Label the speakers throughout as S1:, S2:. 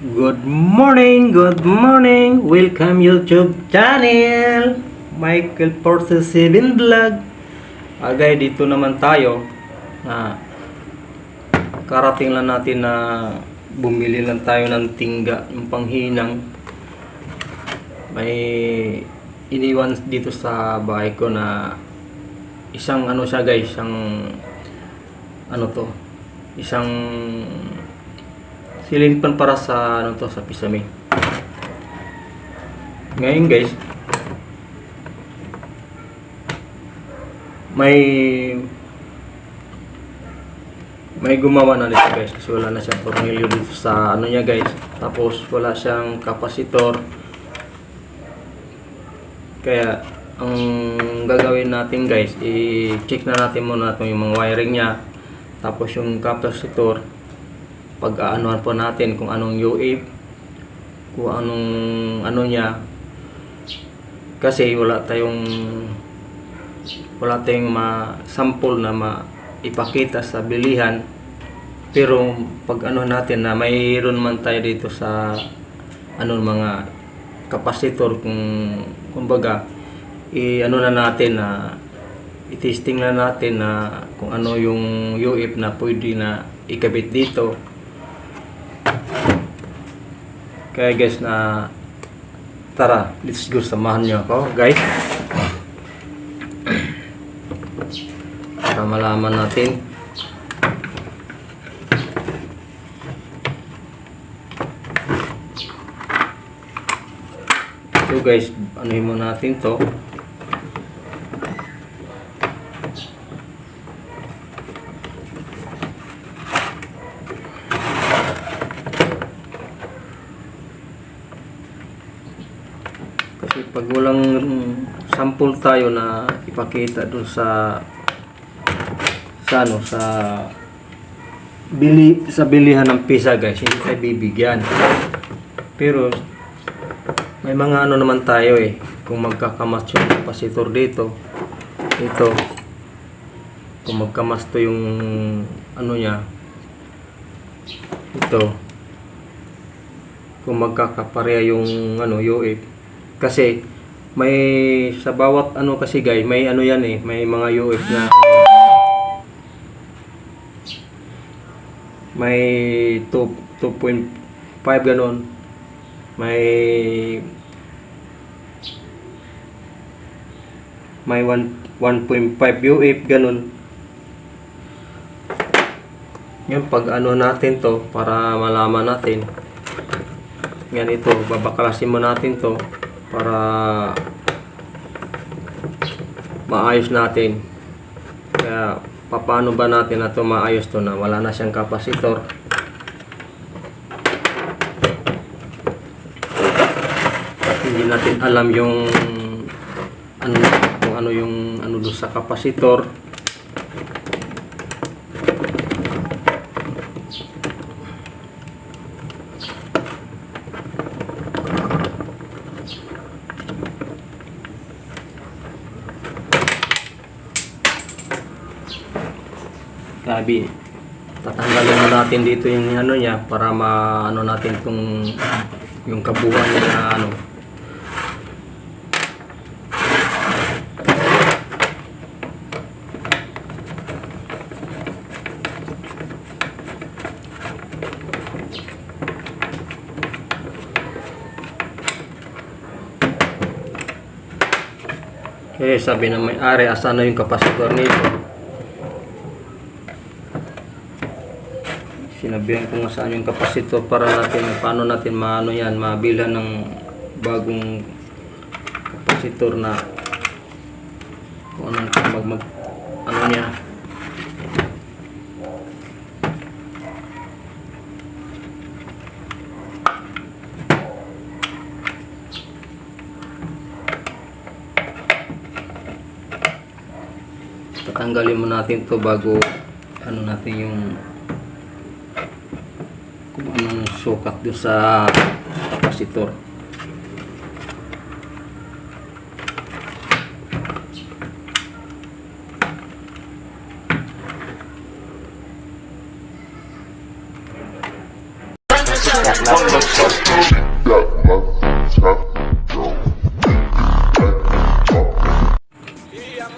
S1: Good morning, good morning. Welcome YouTube channel. Michael Porter 7 Vlog. Agay dito naman tayo na karating lang natin na bumili lang tayo ng tingga, yung panghinang. May iniwan dito sa bahay ko na isang ano siya guys, isang ano to, isang Silinpan para sa ano to sa pisami. Ngayon guys, may may gumawa na nito guys kasi wala na siyang tornilyo dito sa ano niya guys. Tapos wala siyang kapasitor. Kaya ang gagawin natin guys, i-check na natin muna itong yung mga wiring niya. Tapos yung kapasitor, pag-aanuhan po natin kung anong UAV, kung anong ano niya. Kasi wala tayong wala tayong ma-sample na maipakita sa bilihan. Pero pag ano natin na mayroon man tayo dito sa ano mga kapasitor kung kumbaga i ano na natin na i-testing na natin na kung ano yung UF na pwede na ikabit dito kaya guys na tara, let's go samahan niyo ako guys. Para malaman natin. So guys, ano mo natin to. Kasi pag walang sample tayo na ipakita dun sa sa ano sa bili sa bilihan ng pisa guys, hindi tayo bibigyan. Pero may mga ano naman tayo eh. Kung magkakamas yung kapasitor dito ito kung magkamas to yung ano niya ito kung magkakapareha yung ano UF kasi may sa bawat ano kasi guys, may ano yan eh, may mga UF na may 2 2.5 ganon. May may 1 1.5 UF ganon. Yan pag ano natin to para malaman natin. Yan ito, babaklasin mo natin to para maayos natin. Kaya paano ba natin na to maayos to na wala na siyang kapasitor. Hindi natin alam yung ano kung ano yung ano doon sa kapasitor. Sabi, tatanggalin na natin dito yung ano niya para maano natin tong yung kabuuan niya ano. Eh, sabi ng may-ari, asan na yung kapasitor nito? Sinabihan ko nga saan yung kapasitor para natin paano natin maano yan mabila ng bagong kapasitor na kung anong mag, mag ano niya. Tatanggalin mo natin to bago ano natin yung sukat doon sa kapasitor.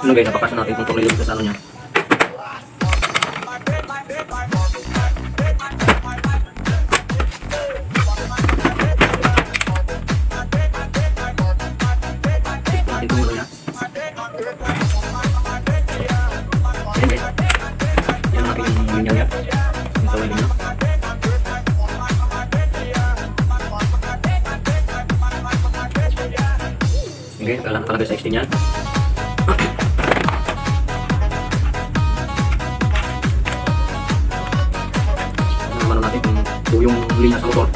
S2: Ano guys, napapasya natin kung tornilyo dito sa ano niya. Kailangan talaga sa extend yan. Ano natin kung ito yung linya sa motor.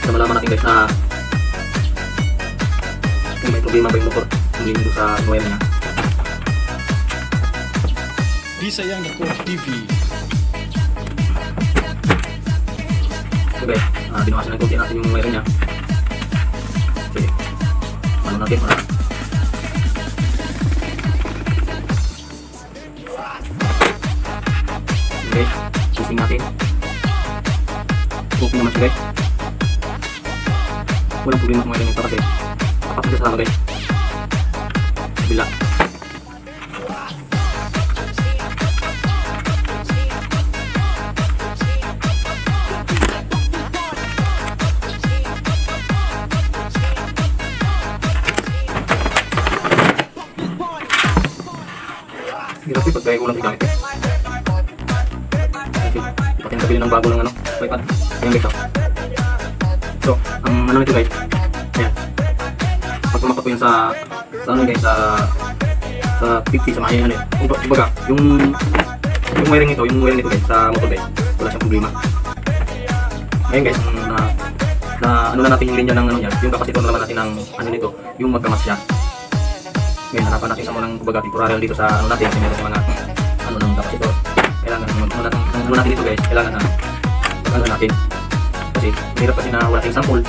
S2: Para malaman natin guys na kung may problema ba yung motor, yung linya sa wire niya.
S3: Bisayang Dako TV.
S2: Guys, uh, binawasan ng konti natin yung wire niya. Sige. Ano natin Okay, testing natin. Okay naman siya guys. Walang problema kung mayroon ito kasi siya sa guys. Bila. Kaya ko lang gamit. Okay, patin kabili ng bago ng ano, iPad. Ayan guys, oh. So, ang ano nito guys, ayan. Pag tumapat ko yan sa, sa ano guys, sa, sa 50 sa mga ano. Kumbaga, kumbaga, yung, yung wiring nito, yung wiring nito guys, sa motor guys, wala siyang problema. Ayan guys, na, na ano na natin yung linya ng ano niya, yung kapasitor na naman natin ng ano nito, yung magkamas siya. Ngayon, hanapan natin sa mga kumbaga temporary dito sa ano natin, kasi meron mga ano ng kapasitor. Kailangan, ano natin, ang ano natin dito guys, kailangan na ano natin. Kasi, mahirap kasi na wala tayong sample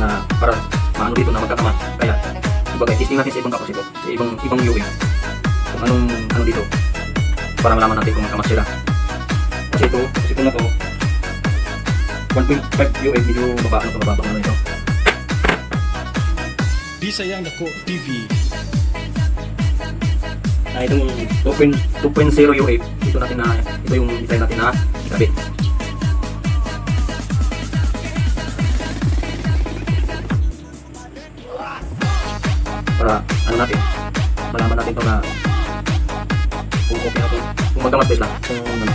S2: na para maano dito na magkakama. Kaya, kumbaga, testing natin sa ibang kapasitor, sa ibang ibang UE. Kung anong ano dito, para malaman natin kung magkamas sila. Kasi ito, kasi ito na to, 1.5 UE, medyo baba, ano mababa ano ito.
S3: Bisayang Dako TV.
S2: Na itong 2.0 U8 ito natin na ito yung design natin na ikabit para ano natin malaman natin to na kung okay na to kung magkamas base lang kung ano.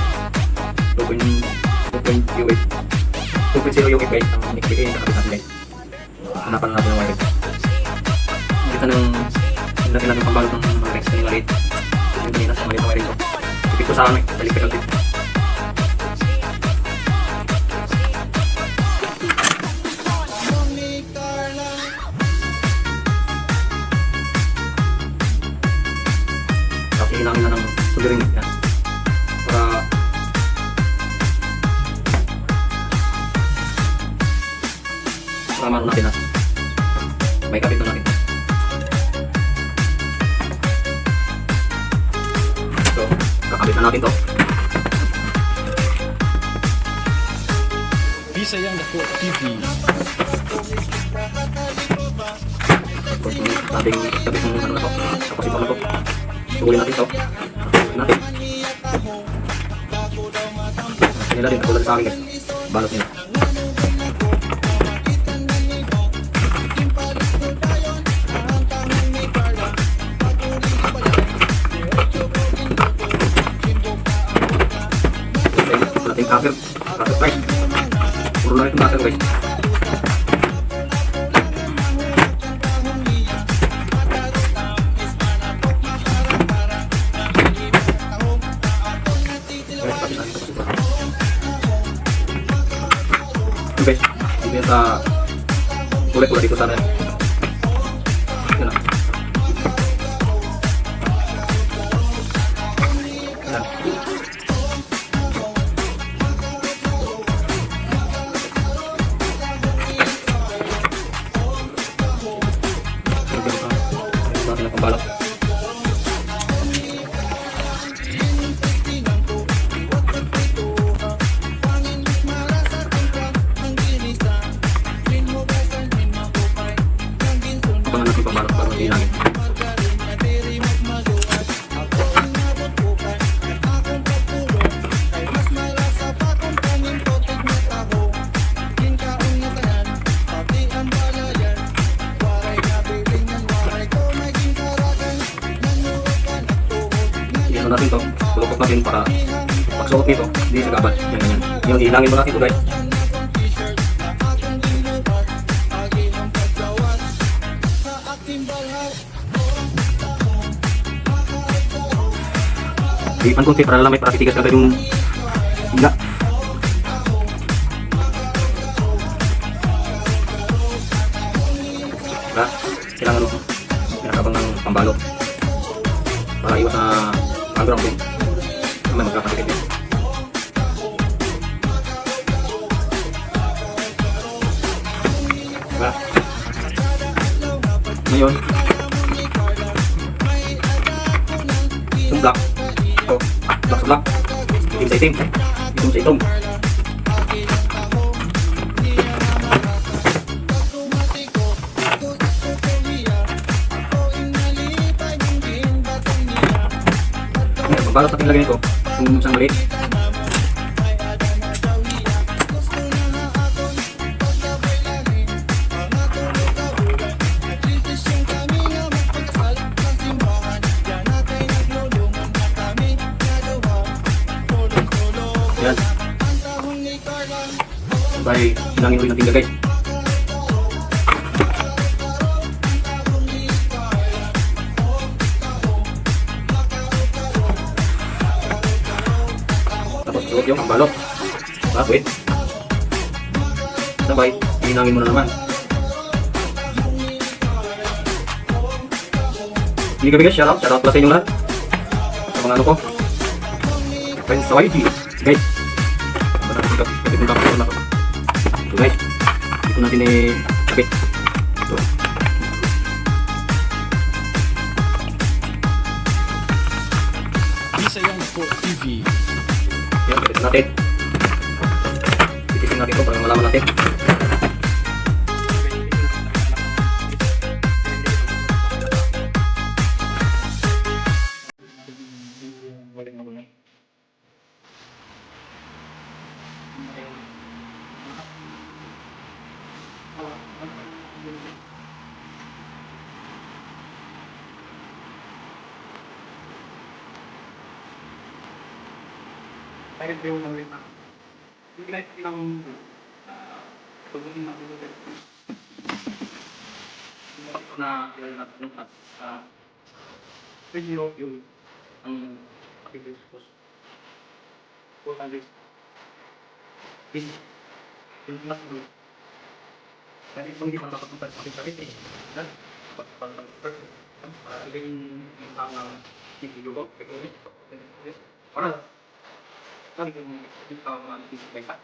S2: 2.0 U8 2.0 U8 guys ang nikbigay yung kakabit natin guys. Hanapan natin ang wiring kita ng hindi natin natin pambalot ng mga rex kanina late yung kanina sa maliit na ko ipit ko sa ano eh sa electrical tip tapos hinangin na ng sulirin yan para para natin na may kapit na natin kakabit na natin to.
S3: Bisayang Dako TV.
S2: Tapos yung ating kabit ng ano na to. Tapos ito na to. Tugulin natin to. Natin. Nila din, katulad sa akin guys. Balot nila. Puro na itong cover guys. Okay, dito yan sa kulay-kulay Okay, ah. Natin para pagsuot nito, hindi sa gabat. Yan, ganyan. Yung ilangin mo natin to guys. Ipan konti para lamay para titigas kagad yung hila. Diba? Kailangan ano, pinakabang ng pambalot. Para iwas na background magkakasakit din. Diba? Ngayon, yung black. Ito, black sa black. Itim sa itim. Itim sa itim. Ngayon, pagbalot natin lagay nito, kung isang maliit. Yan. Sabay, hilangin ulit natin gagay. Yung balot. Ah, wait. Sabay, hinangin mo na naman. Hindi kami guys, shoutout. Shoutout pala sa inyo lahat. Sa mga ano ko. Friends sa YG. Guys. Kapit yung kapit na to. Ito guys. Ito natin eh kapit. Ito.
S3: Bisayang Dako TV.
S2: Yan, kapit natin. Titisin natin ito para malaman natin.
S4: Bakit yung nang lima? Hindi na ilang pagbutin na dito.
S2: Na, ilan na ito at ah,
S4: Pwede yung yung
S2: ang
S4: activities cost. 400.
S2: busy.
S4: Yung mas good. Kasi kung hindi man makapunta sa ating sakit eh. Dan, perfect. Para ilang yung tangang hindi ko Para Sabi ko yung yung tangang hindi ko ba?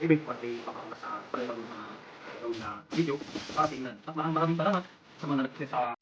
S4: Ibig pati pakakasa sa mga na video. Ating na. Maraming maraming salamat sa mga nagsasabi.